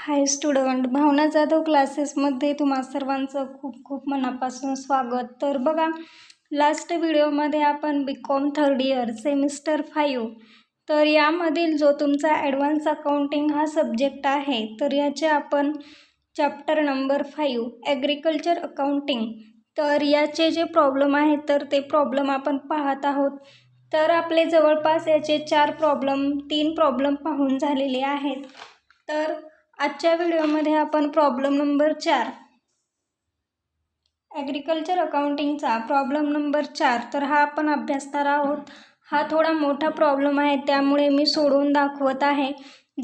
हाय student भावना जाधव क्लासेसमध्ये तुम्हा सर्वांचं खूप खूप मनापासून स्वागत. तर बघा लास्ट व्हिडिओमध्ये आपण B com third year semester five तर यामधील जो तुमचा ॲडव्हान्स अकाउंटिंग हा सब्जेक्ट आहे तर याचे आपण chapter number five agriculture accounting तर याचे जे प्रॉब्लेम आहेत तर ते प्रॉब्लेम आपण पाहत आहोत. तर आपले जवळपास याचे चार प्रॉब्लेम तीन प्रॉब्लेम पाहून झालेले आहेत. तर आजच्या व्हिडिओमध्ये आपण प्रॉब्लेम नंबर चार. ॲग्रिकल्चर अकाउंटिंगचा प्रॉब्लेम नंबर चार. तर हा आपण अभ्यासणार आहोत. हा थोडा मोठा प्रॉब्लेम आहे त्यामुळे मी सोडवून दाखवत आहे.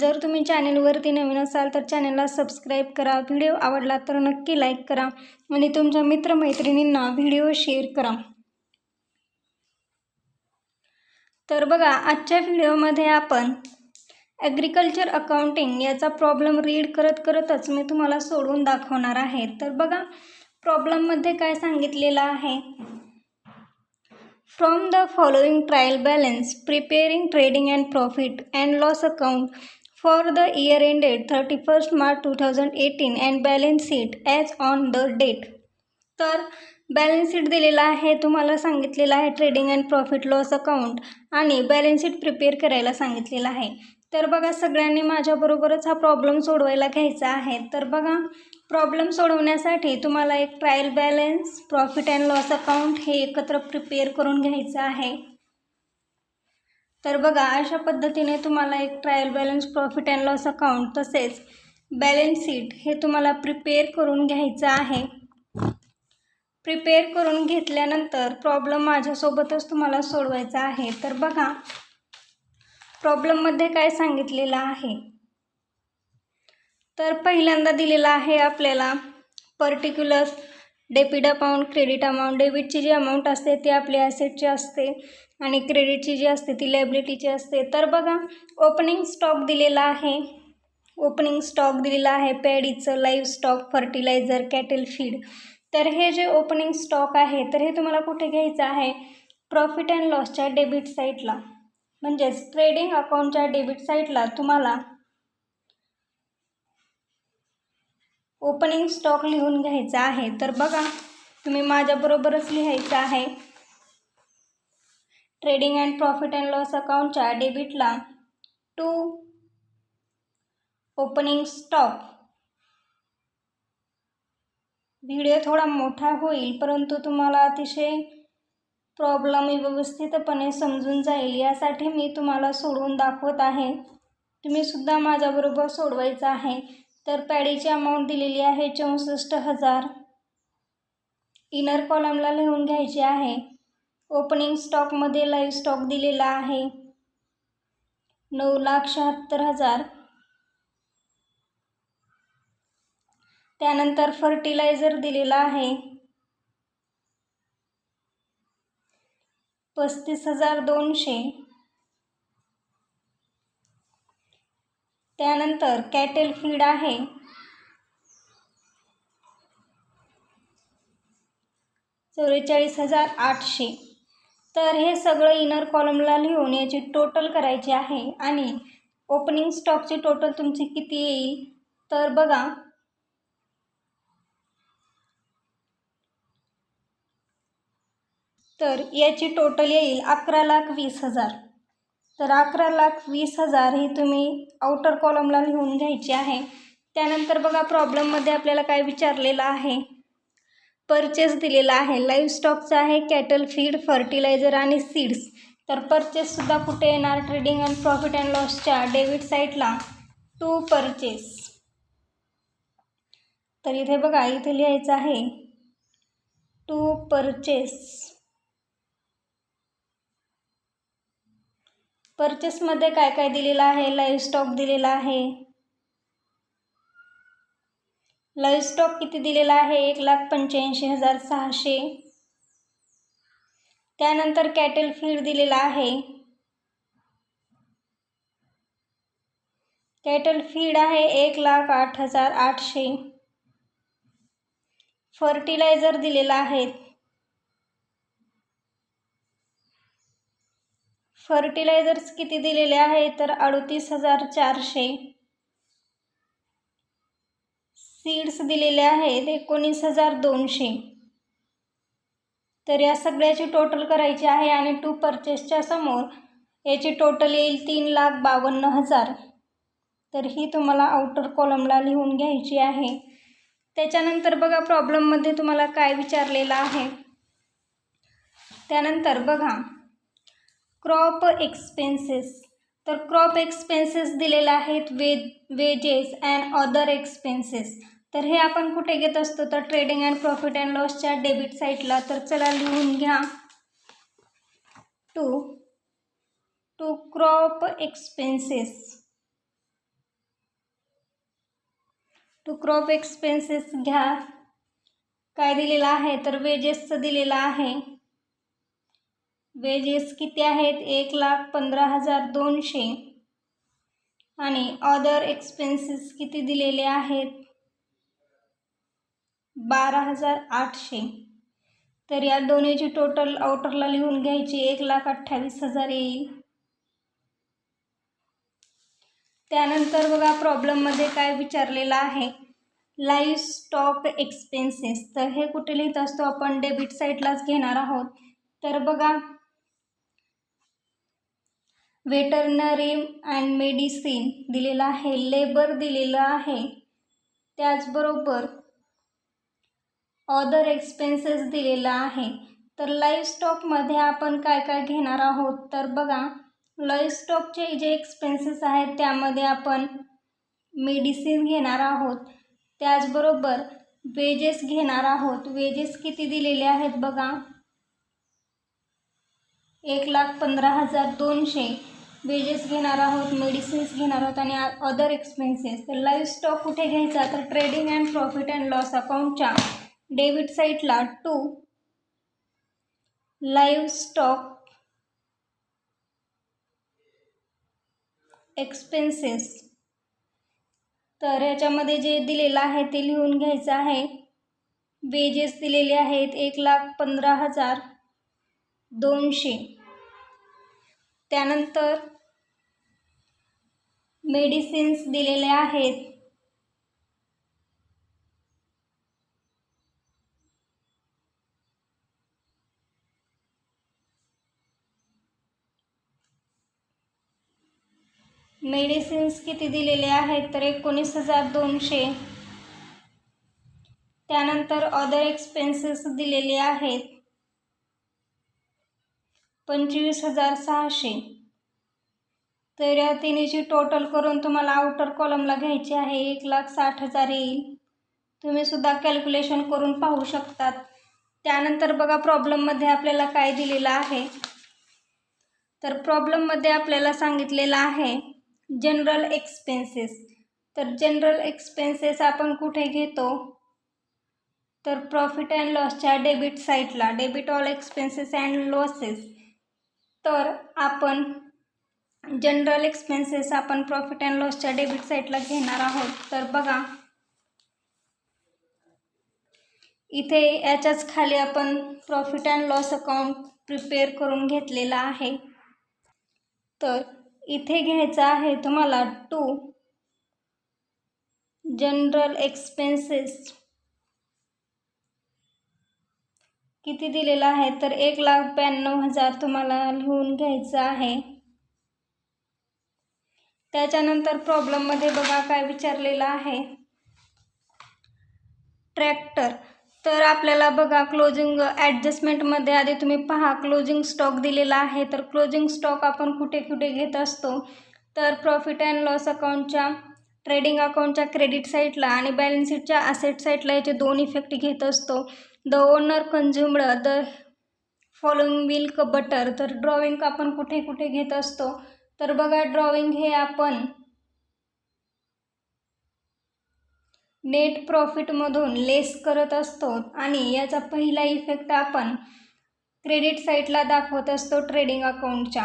जर तुम्ही चॅनेलवरती नवीन असाल तर चॅनेलला सबस्क्राईब करा. व्हिडिओ आवडला तर नक्की लाईक करा. आणि तुमच्या मित्रमैत्रिणींना व्हिडिओ शेअर करा. तर बघा आजच्या व्हिडिओमध्ये आपण ॲग्रिकल्चर अकाउंटिंग याचा प्रॉब्लेम रीड करत करतच मी तुम्हाला सोडवून दाखवणार आहे. तर बघा प्रॉब्लेममध्ये काय सांगितलेलं आहे? From the following trial balance preparing trading and profit and loss account for the year ended thirty first March two thousand eighteen and balance sheet as on the date तर बॅलन्स शीट दिलेला आहे तुम्हाला सांगितलेलं आहे trading and profit loss account आणि balance sheet prepare करायला सांगितलेलं आहे. तर बघा सगळ्यांनी माझ्याबरोबरच हा प्रॉब्लेम सोडवायला घ्यायचा आहे. तर बघा प्रॉब्लेम सोडवण्यासाठी तुम्हाला एक trial balance profit and loss account हे एकत्र प्रिपेअर करून घ्यायचं आहे. तर बघा अशा पद्धतीने तुम्हाला एक trial balance profit and loss account तसेच बॅलन्स शीट हे तुम्हाला प्रिपेअर करून घ्यायचं आहे. प्रिपेअर करून घेतल्यानंतर प्रॉब्लेम माझ्यासोबतच तुम्हाला सोडवायचा आहे. तर बघा प्रॉब्लेममध्ये काय सांगितलेलं आहे? तर पहिल्यांदा दिलेला आहे आपल्याला particular debit amount credit amount डेबिटची जी अमाऊंट असते ती आपली ॲसेटची असते आणि क्रेडिटची जी असते ती लायबिलिटीची असते. तर बघा ओपनिंग स्टॉक दिलेला आहे. ओपनिंग स्टॉक दिलेला आहे पॅडीचं live stock fertiliser cattle feed तर हे जे ओपनिंग स्टॉक आहे तर हे तुम्हाला कुठे घ्यायचं आहे? प्रॉफिट अँड लॉसच्या डेबिट साईटला म्हणजेच ट्रेडिंग अकाउंटच्या डेबिट साईटला तुम्हाला ओपनिंग स्टॉक लिहून घ्यायचा आहे. तर बघा तुम्ही माझ्याबरोबरच लिहायचं आहे. Trading and profit and loss अकाउंटच्या डेबिटला टू ओपनिंग स्टॉक व्हिडिओ थोडा मोठा होईल परंतु तुम्हाला अतिशय प्रॉब्लम व्यवस्थितपणे समजून जाईल यासाठी मी तुम्हाला सोडवून दाखवत आहे. तुम्हीसुद्धा माझ्याबरोबर सोडवायचं आहे. तर पॅडीची अमाऊंट दिलेली आहे चौसष्ट हजार. इनर कॉलमला लिहून घ्यायची आहे. ओपनिंग स्टॉकमध्ये लाईव्ह स्टॉक दिलेला आहे. नऊ लाख शहात्तर हजार. त्यानंतर फर्टिलायझर दिलेला आहे. पस्तीस हजार दोनशे. त्यानंतर कॅटेल फीड आहे. चौवेचाळीस हजार आठशे. तर हे सगळं इनर कॉलमला लिहून याची टोटल करायची आहे आणि ओपनिंग स्टॉकची टोटल तुमची किती येईल? तर बघा तर याची टोटल येईल अकरा लाख वीस हजार. तर अकरा लाख वीस हजार ही तुम्ही आउटर कॉलमला लिहून घ्यायची आहे. त्यानंतर बघा प्रॉब्लेममध्ये आपल्याला काय विचारलेलं आहे. परचेस दिलेला आहे. लाईव्ह स्टॉकचा आहे कॅटल फीड फर्टिलायझर आणि सीड्स तर परचेससुद्धा कुठे येणार? ट्रेडिंग अँड प्रॉफिट अँड लॉसच्या डेबिट साईटला टू परचेस तर इथे बघा इथे लिहायचं आहे. टू परचेस परचेसमध्ये काय काय दिलेलं आहे? लाईव्ह स्टॉक दिलेला आहे. लाईव्ह स्टॉक किती दिलेला आहे? एक लाख पंच्याऐंशी हजार सहाशे. त्यानंतर कॅटल फीड दिलेला आहे. कॅटल फीड आहे एक लाख आठ हजार आठशे. फर्टिलायझर दिलेला आहे. फर्टिलायझर्स किती दिलेले आहे तर अडतीस हजार चारशे सीड्स दिलेले आहेत एकोणीस हजार दोनशे. तर या सगळ्याची टोटल करायची आहे आणि टू परचेसच्या समोर याची टोटल येईल तीन लाख बावन्न हजार. तर ही तुम्हाला आउटर कॉलमला लिहून घ्यायची आहे. त्याच्यानंतर बघा प्रॉब्लेममध्ये तुम्हाला काय विचारलेलं आहे? त्यानंतर बघा क्रॉप एक्सपेन्सेस. तर क्रॉप एक्सपेन्सेस दिलेले आहेत वे वेजेस अँड अदर एक्सपेन्सेस. तर हे आपण कुठे घेत असतो? तर ट्रेडिंग अँड प्रॉफिट अँड लॉसच्या डेबिट साईटला. तर चला लिहून घ्या. To to crop expenses. To crop expenses घ्या. काय दिलेलं आहे? तर वेजेसचं दिलेलं आहे. वेजेस किती आहेत? एक लाख पंधरा हजार दोनशे. आणि अदर एक्सपेन्सेस किती दिलेले आहेत? बारा हजार आठशे. तर या दोन्हीची टोटल आउटरला लिहून घ्यायची. एक लाख अठ्ठावीस हजार येईल. त्यानंतर बघा प्रॉब्लेममध्ये काय विचारलेलं आहे? लाईव्ह स्टॉक एक्सपेन्सेस तर हे कुठे लिहित असतो? आपण डेबिट साईडलाच घेणार आहोत. तर बघा वेटरनरी अँड मेडिसिन दिलेलं आहे लेबर दिलेलं आहे. त्याचबरोबर अदर एक्सपेन्सेस दिलेला आहे. तर लाईव्ह स्टॉकमध्ये आपण काय काय घेणार आहोत? तर बघा लाईव्ह स्टॉकचे जे एक्सपेन्सेस आहेत त्यामध्ये आपण मेडिसिन घेणार आहोत. त्याचबरोबर वेजेस घेणार आहोत. वेजेस किती दिलेले आहेत बघा? एक लाख पंधरा हजार दोनशे. वेजेस घेणार आहोत मेडिसिन्स घेणार आहोत आणि अदर एक्सपेन्सेस तर लाईव्ह स्टॉक कुठे घ्यायचा? तर trading and profit and loss अकाउंटच्या debit साईटला टू लाईव्ह स्टॉक एक्सपेन्सेस तर याच्यामध्ये जे दिलेलं आहे ते लिहून घ्यायचं आहे. वेजेस दिलेले आहेत एक लाख पंधरा हजार दोनशे. त्यानंतर मेडिसिन्स दिलेले आहेत. मेडिसिन्स किती दिलेले आहेत तर एकोणीस हजार दोनशे. त्यानंतर अदर एक्सपेन्सेस दिलेले आहेत. पंचवीस हजार सहाशे. तर या टोटल करून तुम्हाला आउटर कॉलमला घ्यायची आहे. एक लाख साठ हजार येईल. तुम्ही सुद्धा कॅल्क्युलेशन करून पाहू शकतात. त्यानंतर बघा प्रॉब्लेममध्ये आपल्याला काय दिलेलं आहे. तर प्रॉब्लेममध्ये आपल्याला सांगितलेलं आहे जनरल एक्सपेन्सेस तर जनरल एक्सपेन्सेस आपण कुठे घेतो? तर प्रॉफिट अँड लॉसच्या डेबिट साईटला debit all expenses and losses तर आपण जनरल एक्सपेन्सेस आपण प्रॉफिट अँड लॉसच्या डेबिट साईटला घेणार आहोत. तर बघा. इथे याच्याच खाली आपण profit and loss account prepare करून घेतलेला आहे. तर इथे घ्यायचं आहे तुम्हाला टू जनरल एक्सपेन्सेस किती दिलेलं आहे? तर एक लाख ब्याण्णव हजार तुम्हाला लिहून घ्यायचं आहे. त्याच्यानंतर प्रॉब्लेममध्ये बघा काय विचारलेलं आहे. ट्रॅक्टर तर आपल्याला बघा क्लोजिंग ॲडजस्टमेंटमध्ये आधी तुम्ही पहा क्लोजिंग स्टॉक दिलेला आहे. तर क्लोजिंग स्टॉक आपण कुठे कुठे घेत असतो? तर प्रॉफिट अँड लॉस अकाउंटच्या ट्रेडिंग अकाउंटच्या क्रेडिट साईटला आणि बॅलन्स शीटच्या असेट साईटला याचे दोन इफेक्ट घेत असतो. The owner consumed the following milk butter तर ड्रॉइंग आपण कुठे कुठे घेत असतो? तर बघा ड्रॉइंग हे आपण नेट प्रॉफिटमधून लेस करत असतो आणि याचा पहिला इफेक्ट आपण क्रेडिट साईटला दाखवत असतो ट्रेडिंग अकाउंटच्या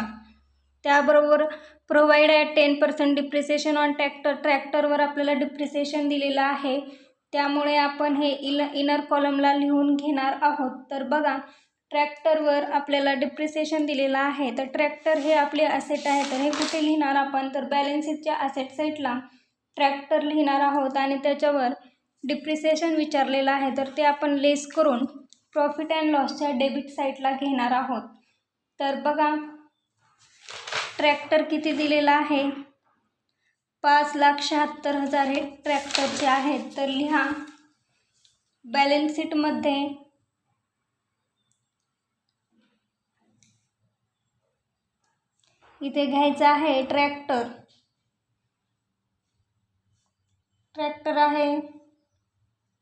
त्याबरोबर provide at ten percent depreciation on tractor ट्रॅक्टरवर आपल्याला डिप्रिसिएशन दिलेलं आहे. त्यामुळे आपण हे इल इनर कॉलमला लिहून घेणार आहोत. तर बघा ट्रॅक्टरवर आपल्याला डिप्रिसिएशन दिलेलं आहे. तर ट्रॅक्टर हे आपले असेट आहे. तर हे कुठे लिहिणार आपण? तर बॅलन्सीटच्या असेट साईटला ट्रॅक्टर लिहिणार आहोत आणि त्याच्यावर डिप्रिसिएशन विचारलेलं आहे. तर ते आपण लेस करून प्रॉफिट अँड लॉसच्या डेबिट साईटला घेणार आहोत. तर बघा ट्रॅक्टर किती दिलेला आहे? पाच लाख शहात्तर हजार हे ट्रॅक्टरचे आहेत. तर लिहा. बॅलन्स शीटमध्ये इथे घ्यायचं आहे ट्रॅक्टर. ट्रॅक्टर आहे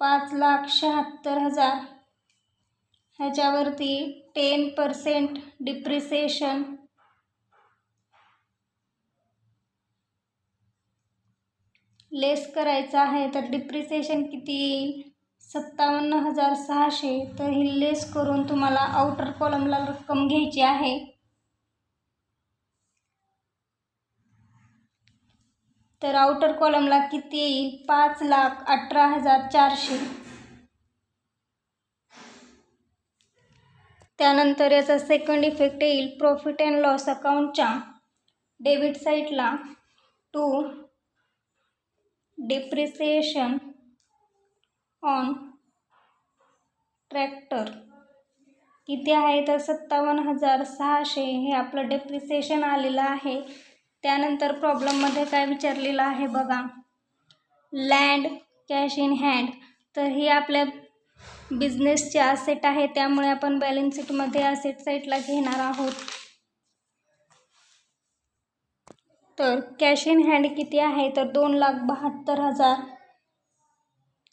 पाच लाख शहात्तर हजार. ह्याच्यावरती टेन पर्सेंट डिप्रिसिएशन. लेस करायचं आहे तर डिप्रिसिएशन किती येईल? सत्तावन्न हजार सहाशे. तर ही लेस करून तुम्हाला आउटर कॉलमला रक्कम घ्यायची आहे. तर आउटर कॉलमला किती येईल? पाच लाख अठरा हजार चारशे. त्यानंतर याचा सेकंड इफेक्ट येईल प्रॉफिट अँड लॉस अकाउंटच्या डेबिट साईटला टू डिप्रिसिएशन ऑन ट्रॅक्टर किती आहे? तर सत्तावन्न हजार सहाशे हे आपलं डेप्रिसिएशन आलेलं आहे. त्यानंतर प्रॉब्लेममध्ये काय विचारलेलं आहे बघा. लँड कॅश इन हँड तर ही आपल्या बिझनेसचे असेट आहे त्यामुळे आपण बॅलन्स शीटमध्ये असेट साईडला घेणार आहोत. तर कॅश इन हँड किती आहे? तर दोन लाख बहात्तर हजार.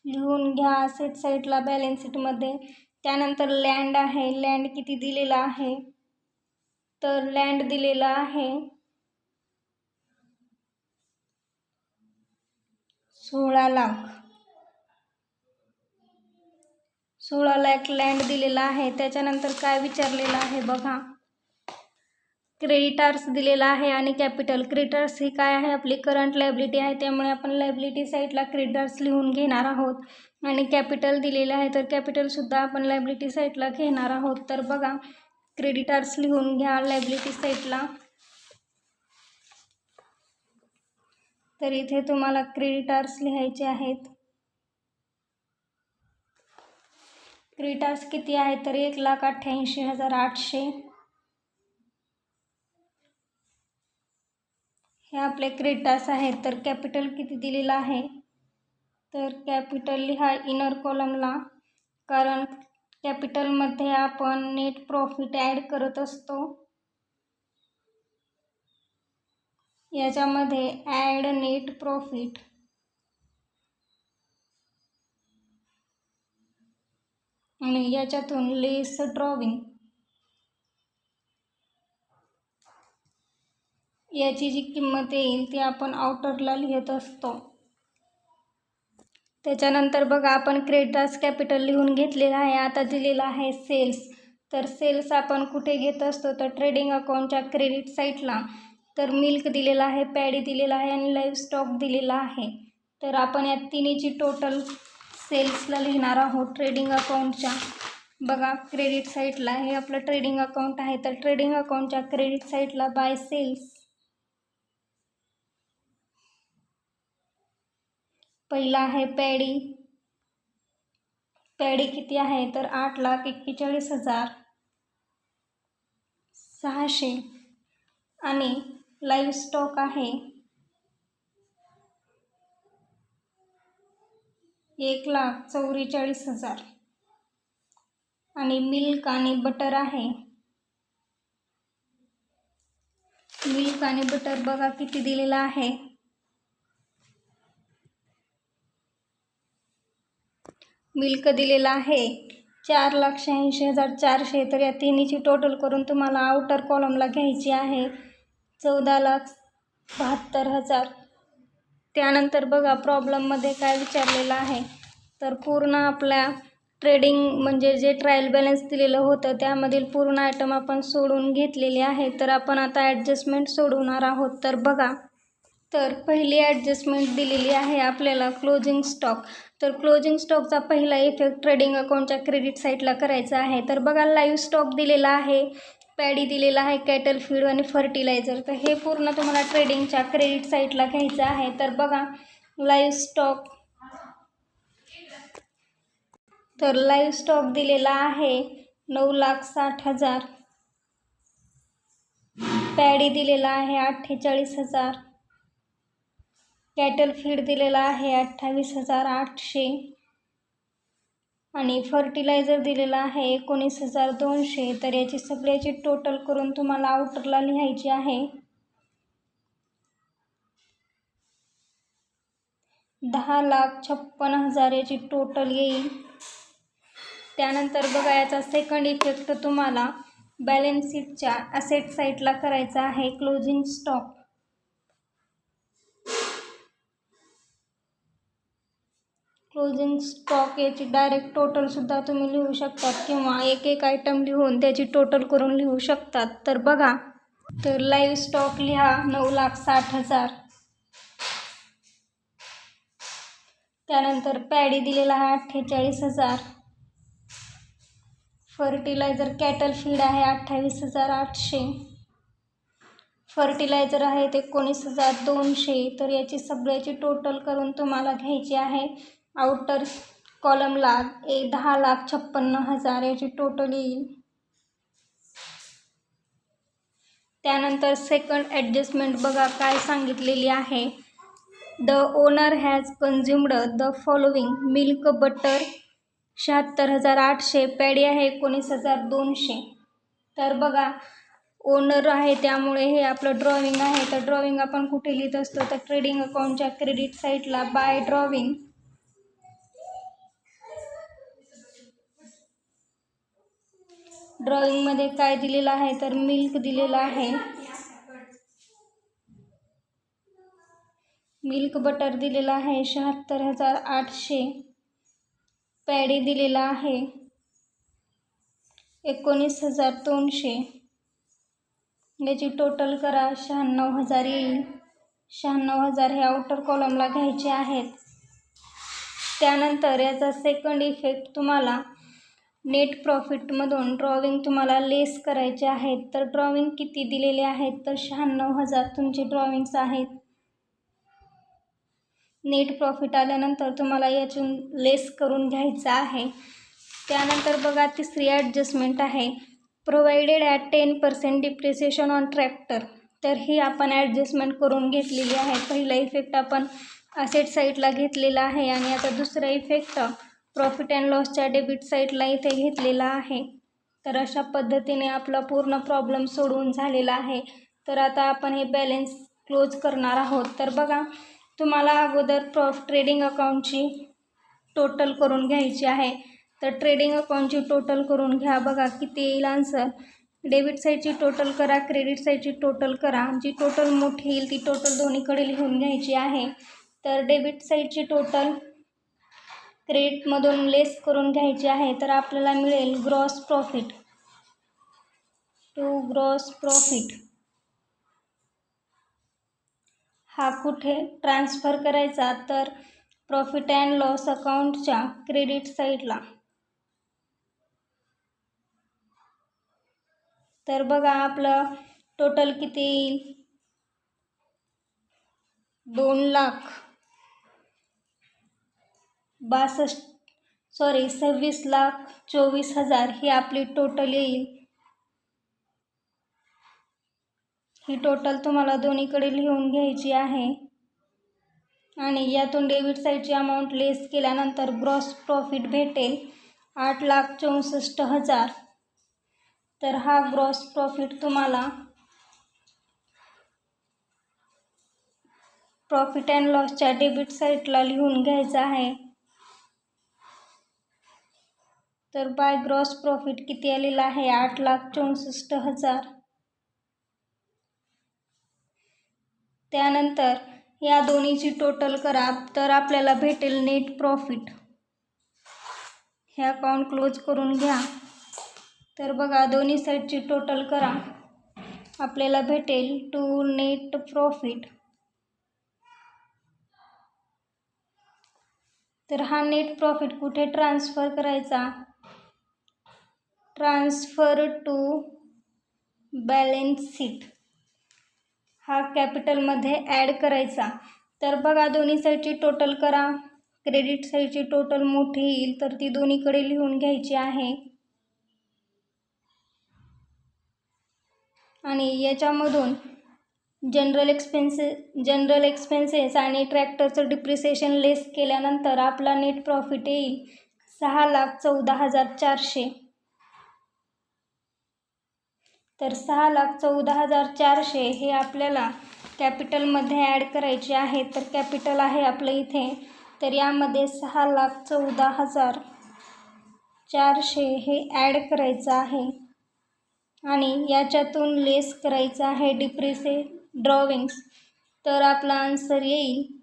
लिहून घ्या असेट साईडला बॅलन्स शीटमध्ये त्यानंतर लँड आहे. लँड किती दिलेला आहे? तर लँड दिलेला आहे. सोळा लाख. सोळा लाख लँड दिलेला आहे. त्याच्यानंतर काय विचारलेलं आहे बघा. क्रेडिटार्स दिलेला आहे आणि कॅपिटल क्रेडिटार्स ही काय आहे? आपली करंट लायबिलिटी आहे. त्यामुळे आपण लायबिलिटी साईडला क्रेडिटार्स लिहून घेणार आहोत. आणि कॅपिटल दिलेलं आहे तर कॅपिटलसुद्धा आपण लायबिलिटी साईडला घेणार आहोत. तर बघा क्रेडिटार्स लिहून घ्या लायबिलिटी साईडला तर इथे तुम्हाला क्रेडिटार्स लिहायचे आहेत. क्रेडिटार्स किती आहेत तर? एक लाख अठ्ठ्याऐंशी हजार आठशे. हे आपले क्रेडिटार्स आहेत. तर कॅपिटल किती दिलेलं आहे? तर कॅपिटल लिहा इनर कॉलमला कारण कॅपिटलमध्ये आपण नेट प्रॉफिट ॲड करत असतो. याच्यामध्ये ॲड नेट प्रॉफिट आणि याच्यातून लेस ड्रॉविंग याची जी किंमत येईल ती आपण आउटरला लिहित असतो. त्याच्यानंतर बघा आपण क्रेडिटार्स कॅपिटल लिहून घेतलेलं आहे. आता दिलेलं आहे सेल्स तर सेल्स आपण कुठे घेत असतो? तर ट्रेडिंग अकाउंटच्या क्रेडिट साईटला तर मिल्क दिलेला आहे पॅडी दिलेला आहे आणि लाईव्ह स्टॉक दिलेला आहे. तर आपण या तिन्हीची टोटल सेल्सला लिहिणार आहोत ट्रेडिंग अकाउंटच्या बघा क्रेडिट साईटला हे आपलं ट्रेडिंग अकाउंट आहे. तर ट्रेडिंग अकाउंटच्या क्रेडिट साईटला बाय सेल्स पहिला आहे पॅडी पॅडी किती आहे? तर आठ लाख एक्केचाळीस हजार सहाशे. आणि लाईव्ह स्टॉक आहे. एक लाख चौवेचाळीस हजार. आणि मिल्क आणि बटर आहे. मिल्क आणि बटर बघा किती दिलेला आहे. मिल्क दिलेला आहे. चार लाख शहाऐंशी हजार चारशे तर या तिन्हीची टोटल करून तुम्हाला आउटर कॉलमला घ्यायची आहे. चौदा लाख बहात्तर हजार. त्यानंतर बघा प्रॉब्लेममध्ये काय विचारलेलं आहे? तर पूर्ण आपल्या ट्रेडिंग म्हणजे जे ट्रायल बॅलन्स दिलेलं होतं त्यामधील पूर्ण आयटम आपण सोडून घेतलेले आहे. तर आपण आता ॲडजस्टमेंट सोडवणार आहोत. तर बघा तर पहिली ॲडजस्टमेंट दिलेली आहे आपल्याला क्लोजिंग स्टॉक तर क्लोजिंग स्टॉकचा पहिला इफेक्ट ट्रेडिंग अकाउंटच्या क्रेडिट साईटला करायचा आहे. तर बघा लाईव्ह स्टॉक दिलेला आहे. पॅडी दिलेला आहे कॅटल फीड आणि फर्टिलायझर. तर हे पूर्ण तुम्हाला ट्रेडिंगच्या क्रेडिट साईटला घ्यायचं आहे. तर बघा लाईव्ह स्टॉक. तर लाईव्ह स्टॉक दिलेला आहे नऊ लाख साठ हजार. पॅडी दिलेला आहे अठ्ठेचाळीस हजार. कॅटल फीड दिलेला आहे अठ्ठावीस हजार आठशे. आणि फर्टिलायझर दिलेला आहे एकोणीस हजार दोनशे. तर याची सगळ्याची टोटल करून तुम्हाला आउटरला लिहायची आहे. दहा लाख छप्पन हजार याची टोटल येईल. त्यानंतर बघा याचा सेकंड इफेक्ट तुम्हाला बॅलन्स शीटच्या असेट साईटला करायचा आहे. क्लोजिंग स्टॉक क्लोजिंग स्टॉक याची डायरेक्ट टोटलसुद्धा तुम्ही लिहू शकतात किंवा एक एक आयटम लिहून त्याची टोटल करून लिहू शकतात. तर बघा तर लाईव्ह स्टॉक लिहा नऊ लाख साठ हजार. त्यानंतर पॅडी दिलेला आहे अठ्ठेचाळीस हजार. फर्टिलायझर कॅटल फीड आहे अठ्ठावीस हजार आठशे. फर्टिलायझर आहे ते एकोणीस हजार दोनशे. तर याची सगळ्याची टोटल करून तुम्हाला घ्यायची आहे आउटर कॉलमला एक दहा लाख छप्पन्न हजार याची टोटल येईल. त्यानंतर सेकंड ॲडजस्टमेंट बघा काय सांगितलेली आहे. The owner has consumed the following milk butter शहात्तर हजार आठशे पॅडी आहे एकोणीस हजार दोनशे. तर बघा ओनर आहे त्यामुळे हे आपलं ड्रॉविंग आहे. तर ड्रॉविंग आपण कुठे लिहित असतो? तर ट्रेडिंग अकाउंटच्या क्रेडिट साईटला बाय ड्रॉविंग ड्रॉइंगमध्ये काय दिलेलं आहे तर मिल्क दिलेलं आहे. मिल्क बटर दिलेलं आहे शहात्तर हजार आठशे पॅडी दिलेला आहे एकोणीस हजार दोनशे याची टोटल करा शहाण्णव हजार येईल. शहाण्णव हजार हे आउटर कॉलमला घ्यायचे आहेत. त्यानंतर याचा सेकंड इफेक्ट तुम्हाला नेट प्रॉफिटमधून ड्रॉविंग तुम्हाला लेस करायचे आहेत. तर ड्रॉविंग किती दिलेले आहेत? तर शहाण्णव हजार तुमचे ड्रॉविंग्स आहेत. नेट प्रॉफिट आल्यानंतर तुम्हाला यातून लेस करून घ्यायचं आहे. त्यानंतर बघा तिसरी ॲडजस्टमेंट आहे. Provided at ten percent depreciation on tractor तर ही आपण ॲडजस्टमेंट करून घेतलेली आहे. पहिला इफेक्ट आपण असेट साईडला घेतलेला आहे. आणि आता दुसरा इफेक्ट प्रॉफिट अँड लॉसच्या डेबिट साईटला इथे घेतलेला आहे. तर अशा पद्धतीने आपला पूर्ण प्रॉब्लेम सोडवून झालेला आहे. तर आता आपण हे बॅलेन्स क्लोज करणार आहोत. तर बघा तुम्हाला अगोदर प्रॉफ ट्रेडिंग अकाउंटची टोटल करून घ्यायची आहे. तर ट्रेडिंग अकाउंटची टोटल करून घ्या. बघा किती येईल आन्सर डेबिट साईडची टोटल करा क्रेडिट साईडची टोटल करा. जी टोटल मोठी येईल ती टोटल दोन्हीकडे लिहून घ्यायची आहे. तर डेबिट साईडची टोटल क्रेडिटमधून लेस करून घ्यायची आहे तर आपल्याला मिळेल gross profit to gross profit हा कुठे ट्रान्सफर करायचा तर प्रॉफिट अँड लॉस अकाउंटच्या क्रेडिट साईडला तर बघा आपलं टोटल किती येईल? दोन लाख. बासष्ट सॉरी सव्वीस लाख चोवीस हजार ही आपली टोटल येईल. ही टोटल तुम्हाला दोन्हीकडे लिहून घ्यायची आहे. आणि यातून डेबिट साईडची अमाऊंट लेस केल्यानंतर ग्रॉस प्रॉफिट भेटेल आठ लाख चौसष्ट हजार. तर हा ग्रॉस प्रॉफिट तुम्हाला प्रॉफिट अँड लॉसच्या डेबिट साईटला लिहून घ्यायचा आहे. तर बाय ग्रॉस प्रॉफिट किती आलेला आहे? आठ लाख चौसष्ट हजार. त्यानंतर या दोन्हीची टोटल करा तर आपल्याला भेटेल नेट प्रॉफिट हे अकाउंट क्लोज करून घ्या. तर बघा दोन्ही साईडची टोटल करा. आपल्याला भेटेल टू नेट प्रॉफिट तर हा नेट प्रॉफिट कुठे ट्रान्सफर करायचा? Transfer to balance sheet. हा कॅपिटलमध्ये ॲड करायचा. तर बघा दोन्ही साईडची टोटल करा. क्रेडिट साईडची टोटल मोठी येईल तर ती दोन्हीकडे लिहून घ्यायची आहे. आणि याच्यामधून जनरल एक्सपेन्सेस जनरल एक्सपेन्सेस आणि ट्रॅक्टरचं डिप्रिसिएशन लेस केल्यानंतर आपला नेट प्रॉफिट येईल सहा लाख चौदा हजार चारशे. तर सहा लाख चौदा हजार चारशे हे आपल्याला कॅपिटलमध्ये ॲड करायचे आहे. तर कॅपिटल आहे आपलं इथे. तर यामध्ये सहा लाख चौदा हजार चारशे हे ॲड करायचं आहे. आणि याच्यातून लेस करायचं आहे डिप्रिसे ड्रॉविंग्स तर आपला आन्सर येईल.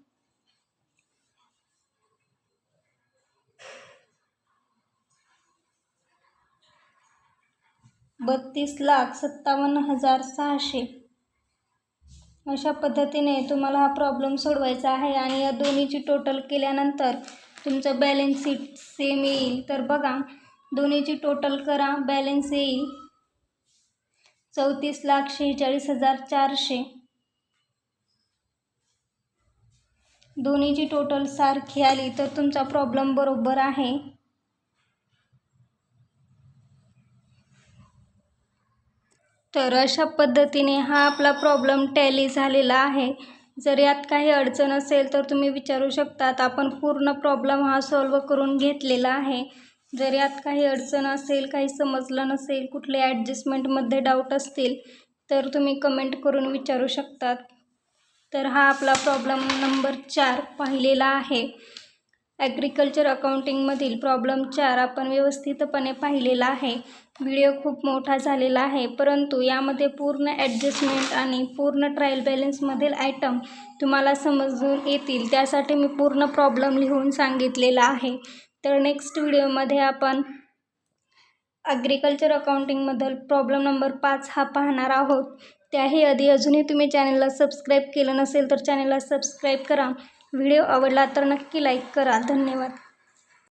बत्तीस लाख सत्तावन्न हजार सहाशे. अशा पद्धतीने तुम्हाला हा प्रॉब्लेम सोडवायचा आहे आणि या दोन्हीची टोटल केल्यानंतर तुमचं बॅलेन्स शीट सेम येईल. तर बघा दोन्हीची टोटल करा बॅलन्स येईल. चौतीस लाख शेहेचाळीस हजार चारशे. दोन्हीची टोटल सारखी आली तर तुमचा प्रॉब्लेम बरोबर आहे. तर अशा पद्धतीने हा आपला प्रॉब्लेम टॅली झालेला आहे. जर यात काही अडचण असेल तर तुम्ही विचारू शकतात. आपण पूर्ण प्रॉब्लेम हा सॉल्व करून घेतलेला आहे. जर यात काही अडचण असेल काही समजलं नसेल कुठले ॲडजस्टमेंटमध्ये डाऊट असतील तर तुम्ही कमेंट करून विचारू शकतात. तर हा आपला प्रॉब्लेम नंबर चार पाहिलेला आहे. ॲग्रिकल्चर अकाउंटिंगमधील प्रॉब्लेम चार आपण व्यवस्थितपणे पाहिलेला आहे. व्हिडिओ खूप मोठा झालेला आहे. परंतु यामध्ये पूर्ण ॲडजस्टमेंट आणि पूर्ण ट्रायल बॅलन्समधील आयटम तुम्हाला समजून येतील. त्यासाठी मी पूर्ण प्रॉब्लेम लिहून सांगितलेला आहे. तर नेक्स्ट व्हिडिओमध्ये आपण ॲग्रिकल्चर अकाउंटिंगमधील प्रॉब्लेम नंबर पाच हा पाहणार आहोत. त्याही आधी अजूनही तुम्ही चॅनलला सबस्क्राईब केलं नसेल तर चॅनलला सबस्क्राईब करा. व्हिडिओ आवडला तर नक्की लाईक करा. धन्यवाद.